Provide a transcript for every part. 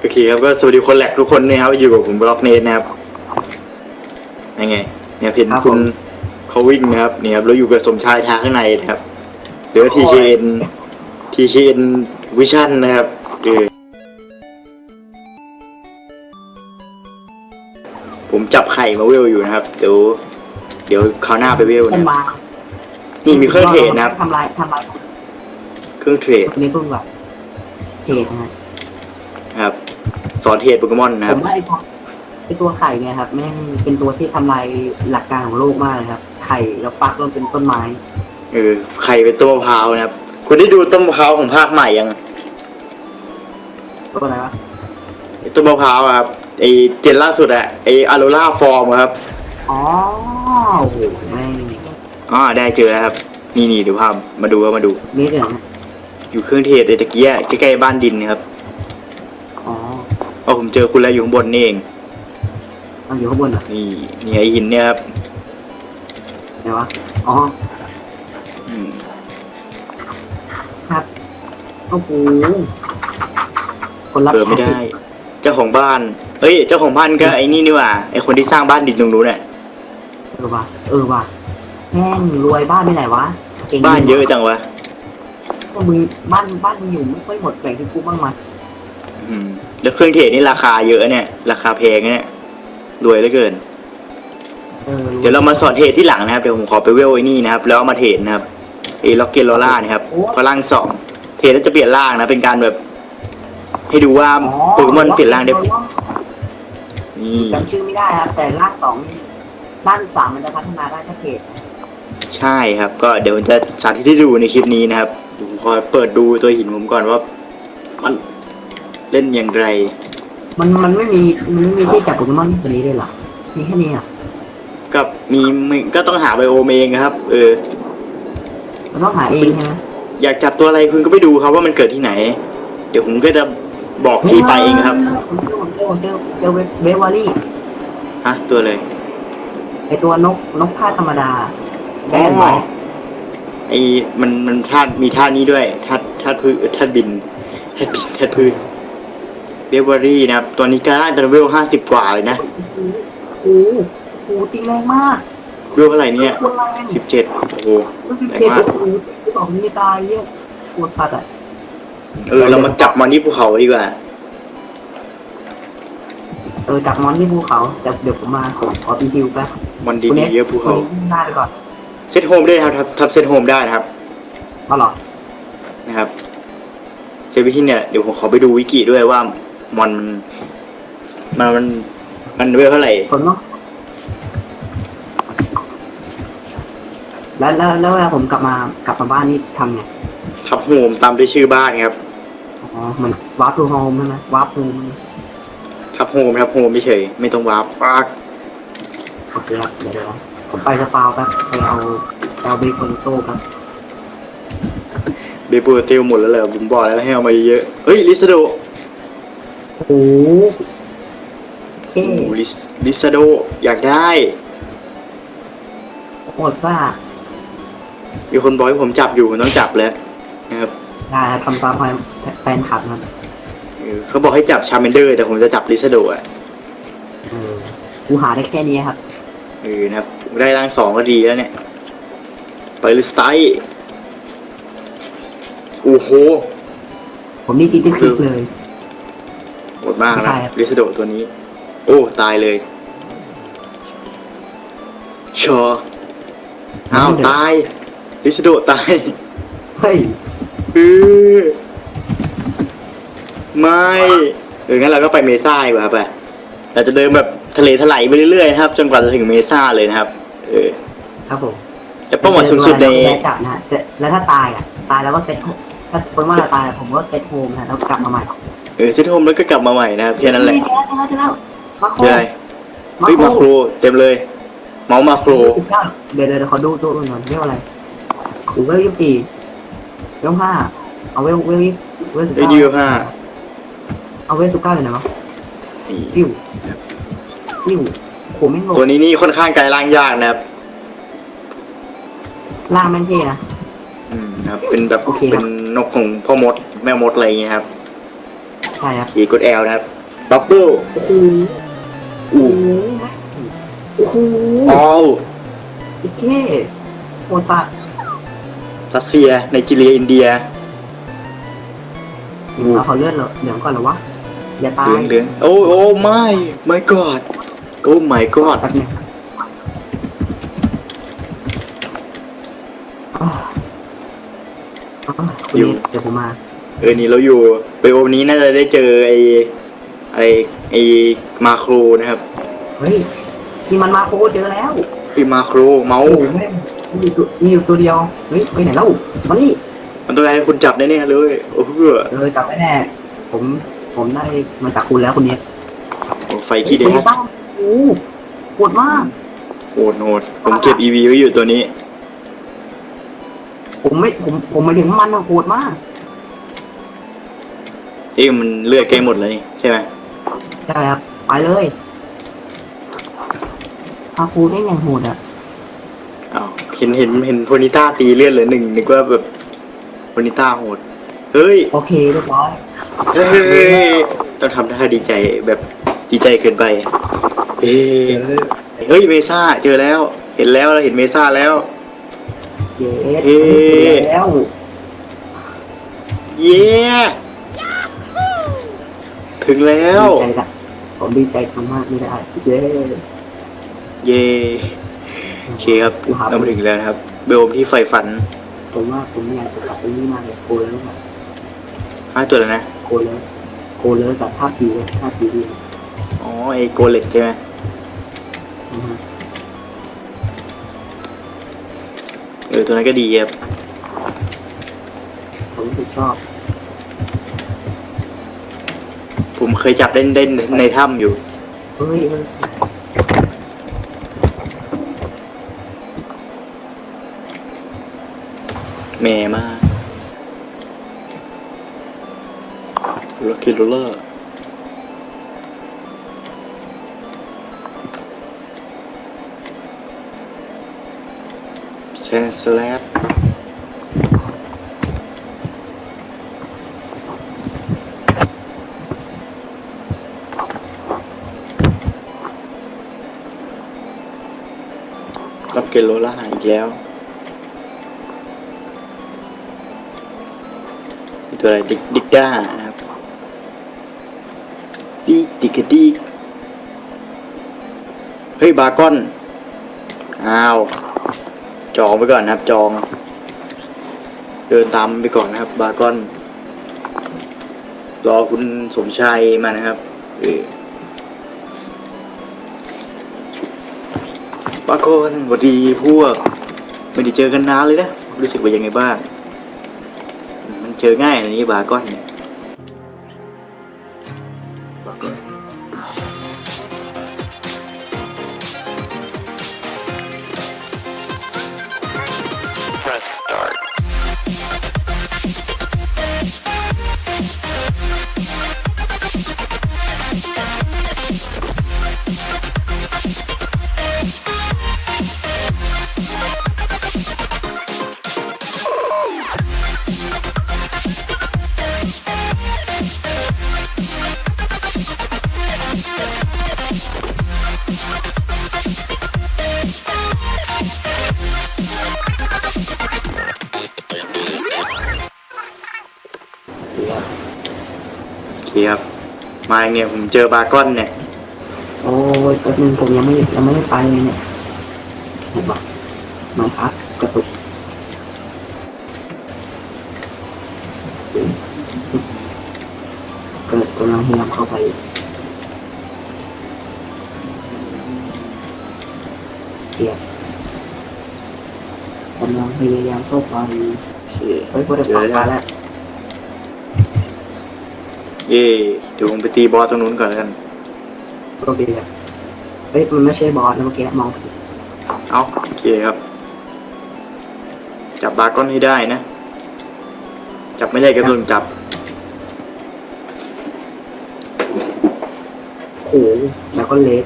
โอเคครับก็สวัสดีคนแหลกทุกคนนะครับอยู่กับผมบล็อกเนทนะครับยังไง เนี่ยเห็นครับคุณผมเขาวิ่งนะครับเนี่ยครับเราอยู่กับสมชายทางข้างในนะครับหรือ TKN TKN Vision นะครับเออผมจับไข่มาเวลอยู่นะครับ เดี๋ยว เดี๋ยวคราวหน้าไปเวลเป็นะนครับมา นี่มีเครื่องเทรดนะครับ ทำลายทำลายเครื่องเทรดตัวนี้เพิ่งแบบเทรดนะฮะนะครับ สอนเทรดโปเกมอนนะคผรับ มว่าไอ้ตัวไอ้ตัวไข่เนี่ยครับแม่งเป็นตัวที่ทำลายหลักการของโลกมากเลยครับ ไข่แล้วฟักแล้วเป็นต้นไม้ เออไข่เป็นต้นมะพร้าวนะครับ คุณได้ดูต้นมะพร้าวของภาคใหม่ยังตัวอะไรวะไอ้ต้นมะพร้าวอะครับไอเจนล่าสุดอะไออาโรล่าฟอร์มครับ อ๋อโอ้โหแม่ง อ๋อได้เจอแล้วครับ นี่นี่ดูภาพมาดูครับมาดู นี่เดี๋ยวนะอยู่เครื่องเทศไอตะเกียใกล้ๆบ้านดินนะครับอ๋ออ๋อผมเจอคุณแล้วอยู่ข้างบนนี่เองมันอยู่ข้างบนเหรอนี่นี่ไอหินเนี่ยครับไหนวะอ๋ออืมครับโอ้โหคนรับเปิดไม่ได้ใช้เจ้าของบ้าน เอ้ย เจ้าของบ้านก็ไอ้นี่นี่หว่าไอคนที่สร้างบ้านดินตรงนู้นน่ะเออว่ะเออว่ะ แม่งรวยบ้านไปไหนวะก่งบ้านเยอะจังวะพวกมึงบ้านบ้านมึงอยู่ไม่ค่อยหมดแบ่งที่กูบ้างมาอืมแล้วเครื่องเทศนี่ราคาเยอะเนี่ย ราคาแพงเนี่ยรวยเหลือเกิน เออเดี๋ยวเรามาสอนเทรดที่หลังนะครับเดี๋ยวผมขอไปเวลไอ้นี่นะครับแล้วเอามาเทรดนะครับไอ้ล็อกเกนโรล่านะครับพอร่างสองเทรดแล้วจะเปลี่ยนร่างนะเป็นการแบบ ให้ดูว่าโปเกมอนเปลี่ยนร่างได้นี่จำชื่อไม่ได้ครับแต่ร่างสองนี่ร่างสามมันจะพัฒนาได้แค่เพจ ใช่ครับ ก็เดี๋ยวผมจะสาธิตให้ดูในคลิปนี้นะครับผมขอเปิดดูตัวหินผมก่อนว่า มันเล่นอย่างไร มันมันไม่มีมันไม่มีที่จับโปเกมอนตัวนี้เลยเหรอมีแค่นี้อะกับมีมีก็ต้องหาไบโอมเองครับ เออ มันต้องหาเองใช่ไหมอยากจับตัวอะไรคุณก็ไปดูครับว่ามันเกิดที่ไหน เดี๋ยวผมก็จะบอกที่ไปเองครับเจอเจอเจอเบวารี่ฮะตัวเลยไอตัวนกนกผ้าธรรมดา ได้เห็นไหมไอ้มันมันธาตุมีธาตุนี้ด้วยธาตุธาตุพืชธาตุดินธาตุดินธาตุพืชเบเวอรี่นะครับตัวนี้ก็ได้จนเวลห้าสิบกว่าเลยนะโอ้โหโอ้โหตีแรงมากเวลเท่าไหร่เนี่ยโคตรแรงสิบเจ็ดโอ้โหรู้สึกเพจโอ้โหสองนี้ตายเยอะปวดสัตว์อะเออเรามาจับมันที่ภูเขาดีกว่าเออจับมอนที่ภูเขาแต่เดี๋ยวผมมาขอขอปีฮิวแป๊บมันดีๆเยอะภูเขาคนนี้หน้าไปก่อน เซตโฮมได้นะครับทับทับเซตโฮมได้นะครับเอาเหรอนะครับเซตวิธีเนี่ยเดี๋ยวผมขอไปดูวิกิด้วยว่ามันมันมันมันเวลเท่าไหร่ผลเนาะแล้วแล้วแล้วเวลาผมกลับมากลับมาบ้านนี่ทำไงทับโฮมตามด้วยชื่อบ้านครับอ๋อเหมือนวาร์ปทูโฮมใช่ไหมวาร์ปทูทับโฮมทับโฮมไม่เฉยไม่ต้องวาร์ปปากโอเคครับเดี๋ยวเดี๋ยว ผมไปสปาวครับไปเอาเอาเบคอนโต้ครับเบปูเทลหมดแล้วเหรอผมบอกแล้วให้เอามาเยอะๆเฮ้ยลิซาโดโอ้โหเท่โอ้ลิสลิซาโดอยากได้ โคตรซ่ามีคนบอกให้ผมจับอยู่ผมต้องจับแล้วนะครับได้ทำตามแฟนคลับนะเออเขาบอกให้จับชาเมนเดอร์แต่ผมจะจับลิซาโดอะ เออกูหาได้แค่นี้ครับ เออนะครับ ได้ร่างสองก็ดีแล้วเนี่ย ไปลิสไตล์โอ้โหผมนี่คิดที่คลิกเลยโหดมากไม่นะใช่ครับลิซาโดตัวนี้ โอ้ ตายเลยชออ้าวตายลิซาโดตาย เฮ้ยเออไม่เอองั้นเราก็ไปเมซ่าดีกว่าไปเราจะเดินแบบทะเลถลายไปเรื่อยๆนะครับ จนกว่าจะถึงเมซ่าเลยนะครับ เออครับผมแต่เป้าหมายสูงสุดในได้จับนะฮะแต่แล้วถ้าตายอะ ตายแล้วก็เซ็ตโฮมถ้าสมมติว่าเราตายผมก็เซ็ตโฮมนะแล้วกลับมาใหม่เออเซตโฮมแล้วก็กลับมาใหม่นะครับแค่นั้นแหละเจอแล้วเจอแล้วมาโคเจออะไรมาเฮ้ยโคมาโครเต็มเลย เมาส์มาโครเดี๋ยวเดี๋ยวขอดูตัวอื่นก่อนเรียกว่าอะไรอูเวลยี่สิบสี่เวลห้าเอาเวลเวลยี่เวลสิบไอ้เก้าดีลห้าเอาเวลสิบเก้าเลยนะวะนี่ปิ้วปิ้ว โหไม่งงตัวนี้นี่ค่อนข้างไกลล่างยากนะครับล่างแม่งเท่นะ อืมครับ เป็นแบบโอเคครับ เป็นนกของพ่อมดแม่มดอะไรอย่างเงี้ยครับใช่ครับขี่กดแอลนะครับบับเบิ้ลโอ้โหอู้โอ้โหออลอีกเท่โอซารัสเซียไนจีเรียอินเดียเราขอเลื่อนเหรอเดี๋ยวก่อนเหรอวะอย่าตาเหลืยองเหลืองโอ้โอ้ไม่ my god โอ้ my god แป๊บนึงอ่าอ่าคุณเนทเดี๋ยวผมมา เออนี่เราอยู่ไปโอมนี้น่าจะได้เจอไอไอไอมาโครนะครับเฮ้ยนี่มันมาโคเจอแล้วคือมาโครเมาโอ้ส์โหแม่งมีอยู่ตัวมีอยู่ตัวเดียว เฮ้ยไปไหนแล้วมานี่มันต้องการให้คุณจับแน่ๆเลยโอ้เพื่อเออจับไม่แน่ผมผมได้มาจากคุณแล้วคุณเนทโอ้ไฟขี้เดฮ้ยสตั้งโอ้โหปวดมาก โหดโหดผมเก็บ EV ไว้อยู่ตัวนี้ ผมไม่ผมผมไม่ถึงมันอะโหดมาก เอ๊ะมันเลือดใกล้หมดเลยนี่ใช่ไหมใช่ครับ ไปเลยพาคูได้ยังโหดอะ อ้าวเห็นเห็นเห็นโพนิต้าตีเลือดเหลือหนึ่งนึกว่าแบบโพนิต้าโหด เฮ้ย โอเคเรียบร้อย เฮ้ยต้องทำท่าดีใจแบบดีใจเกินไป เอ้ยเฮ้ยเมซ่าเจอแล้ว เห็นแล้วเราเห็นเมซ่าแล้วเย้เอ๊ะแล้วเย้ถึงแล้วดีใจละผมดีใจมากไม่ได้เย้เย้โอเคครับเรามาถึงแล้วนะครับเบลมที่ใฝ่ฝัน ผมว่าผมอยากจะกลับไปนี่มากเลยโคแล้วอะห้าตัวแล้วนะโคแล้วโคแล้วกับท่าผีเลยท่าผีดีอ๋อไอโกเล็กใช่ไหมนะฮะ เออตัวนั้นก็ดีครับผมรู้สึกชอบ ผมเคยจับเล่นเล่นในถ้ำอยู่ เฮ้ยเฮ้ยแม่มากล็อกกี้โรลเลอร์ แชนสแลปล็อกเกลโรล่ายอีกแล้ว ตัวอะไรดิกดิกด้าครับดิกดิกดิกเฮ้ย บาร์กอน อ้าว จองไปก่อนนะครับจอง เดินตามไปก่อนนะครับ บาร์กอน รอคุณสมชัยมานะครับเออบาร์กอนสวัสดีพวก ไม่ได้เจอกันนานเลยนะ รู้สึกว่ายังไงบ้าง มันเจอง่ายอันนี้บาร์กอนเนี่ย โอเครับ มาเนี่ยผมเจอบาร์ก้อนเนี่ย โอ้ยแป๊บนึงผมยังไม่ยังไม่ได้ไปเลยเนี่ยเห็นปะไม่ครับกระตุกเกิดกำลังพยายามเข้าไปเกียดกำลังพยายามเข้าไปเฮ้ยพอได้ปาอกมาแล้ว เย่เดี๋ยวผมไปตีบอสตรงนู้นก่อนแล้วกัน โอเคครับเฮ้ยมันไม่ใช่บอสนะเมื่อกี้มองผิดเอาโอเคครับ จับบาร์ก้อนให้ได้นะ จับไม่ได้ก็โดนจับ โอ้โหแล้วก็เล็ก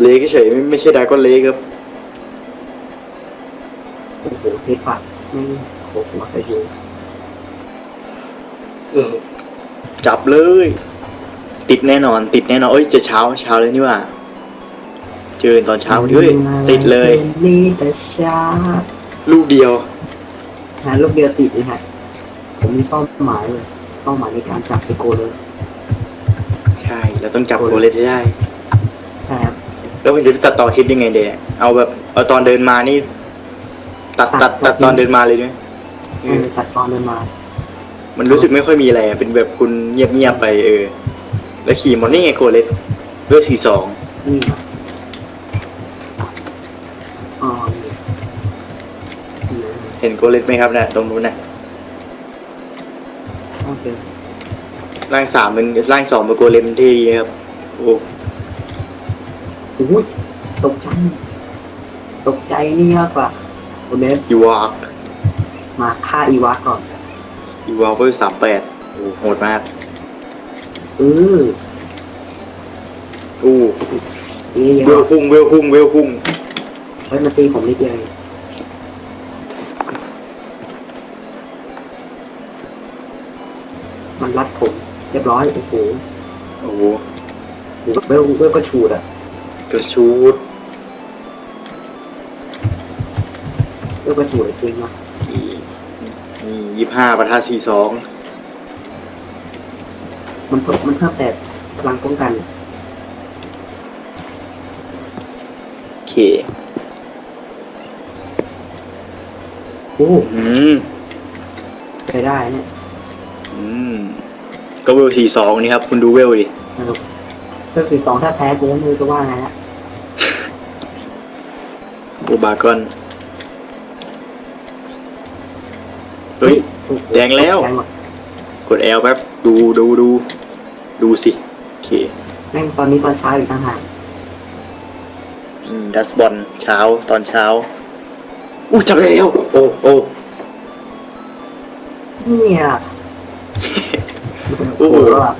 เลกเฉยๆไม่ไม่ใช่ดราก้อนเลกครับไม่โอ้โหหัวใส่ยู จับเลย ติดแน่นอน ติดแน่นอนเอ้ยจะเช้าเช้าเลยนี่ว่า เจอตอนเช้าเฮ้ยติดเลยนี่แต่ช้าลูกเดียวหาลูกเดียวติดเลยฮะผมมีเป้าหมายเลยเป้าหมายในการจับไอโกเลยใช่เราต้องจับโกเลตให้ได้ใช่ครับแล้วมันจะตัดต่อคลิปยังไงเดยเอาแบบเอาตอนเดินมานี่ ตัดตัดตัดตอนเดินมาเลยด้วยเออตัดตอนเดินมา มันรู้สึกไม่ค่อยมีอะไรอะเป็นแบบคุณเงียบๆไปเออ แล้วขี่มอนนี่ไงโกเลตเวลสี่สองนี่ครับอ๋อนี่นี่นะเห็นโกเลตไหมครับเนี่ยตรงนู้นน่ะโอเคร่างสามเป็นร่างสองเป็นโกเลมที่ครับโอ้โอ้ยตกใจตกใจนี่มากกว่าโอเนสอีวอกมาฆ่าอีวาก่อน อีวอกเวลสามแปดโอ้โหดมากเอออู้นี่เยเวลอะพุ่งเวลพุ่งเวลพุ่งเฮ้ยมาตีผมนิดเดียวเองมันรัดผม เรียบร้อยโอ้โหโอ้โหเวลเวลก็ชูดอะกระชูดเวลก็ชูดจริงนะนี่ ยี่ห้าประทัดสี่สองมันเพิ่มมันเพิ่มแต่พลังป้องกัน โอเค โอ้อืม ใช้ได้เนี่ยอืม ก็เวลสี่สองนี่ครับ คุณดูเวลดินะครับก็คือสองถ้าแพ้กูก็ไม่รู้จะว่าไงละ โอบากอน แดงแล้วดงหมดกดแอลแป๊บดูดูดูดูสิ โอเคแม่งตอนนี้ตอนเช้าอีกต่างหากอืมดัสบอลเช้าตอนเช้า อู้จับแล้ว โอ้โอ้เนี่ยโอ้โหแล้วอะ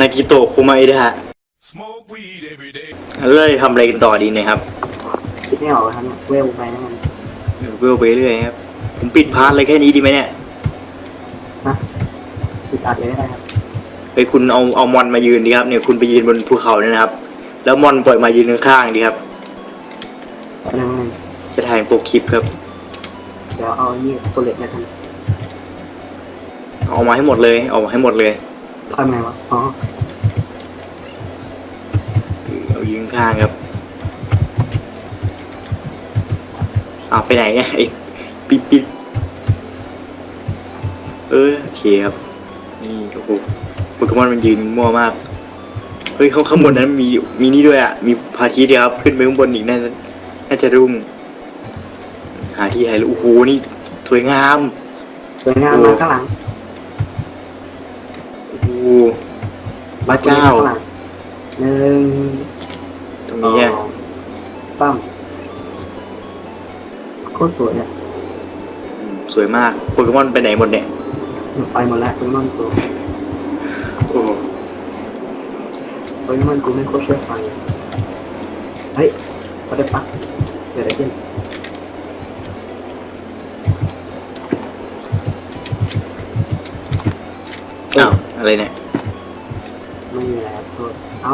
นากิโตะคุมาอิดะ Smoke weed every day. เลยทำอะไรกันต่อดีเนะครับคิดไม่ออกเลยครับเนี่ยเวลไปนั่นเวลไปเรื่อยครับ ผมปิดพาร์ทอะไรแค่นี้ดีไหมเนี่ย ติดอัดเลยได้ครับไปคุณเอาเอามอนมายืนดีครับเนี่ยคุณไปยืนบนภูเขาเนี่ยนะครับ แล้วมอนปล่อยมายืนข้างๆดีครับ นั่งนึงจะถ่ายโปกคลิปครับ เดี๋ยวเอานี่ตัวเล็กนะกันเอามาให้หมดเลย เอามาให้หมดเลยทำไงวะอ๋อเอายืนข้างครับเอาไปไหนเนี่ยไอ้ปิดปิดเออโอเคครับนี่โอ้โหโปเกมอนมันยืนมั่วมากเฮ้ยข้างข้างบนนั้นมีมีนี่ด้วยอะมีพระอาทิตย์ด้วยครับขึ้นไปข้างบนอีกน่าจะน่าจะรุ่ง หาที่ถ่ายรูปโอ้โหนี่สวยงามสวยงามมาข้างหลังโอ้โหพระเจ้าข้งหลังหนึ่งตรงนี้อะสองปั้มโคตรสวยอะอืมสวยมากโปเกมอนไปไหนหมดเนี่ย ไปหมดแล้วโปเกมอนตัวโอ้โปเกมอนกูไม่โคตรช่วยฟังเลยเฮ้ยเขาได้ปักเกิดอะไรขึ้นอ้าวอะไรเนี่ยไม่มีอะไรครับโทษเอ้า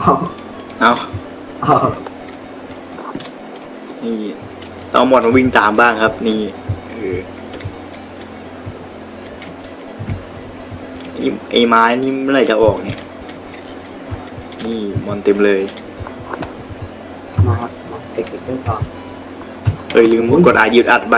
เอ้าเอ้าเอ้านี่ต้องเอาหมดมาวิ่งตามบ้างครับ นี่เอ ไอ้ไม้นี่เมื่อไหร่จะออกเนี่ย นี่มอนเต็มเลยมาครับมาเด็กๆเล่นต่อเอ้ยลืมกดอายุดอัดใบ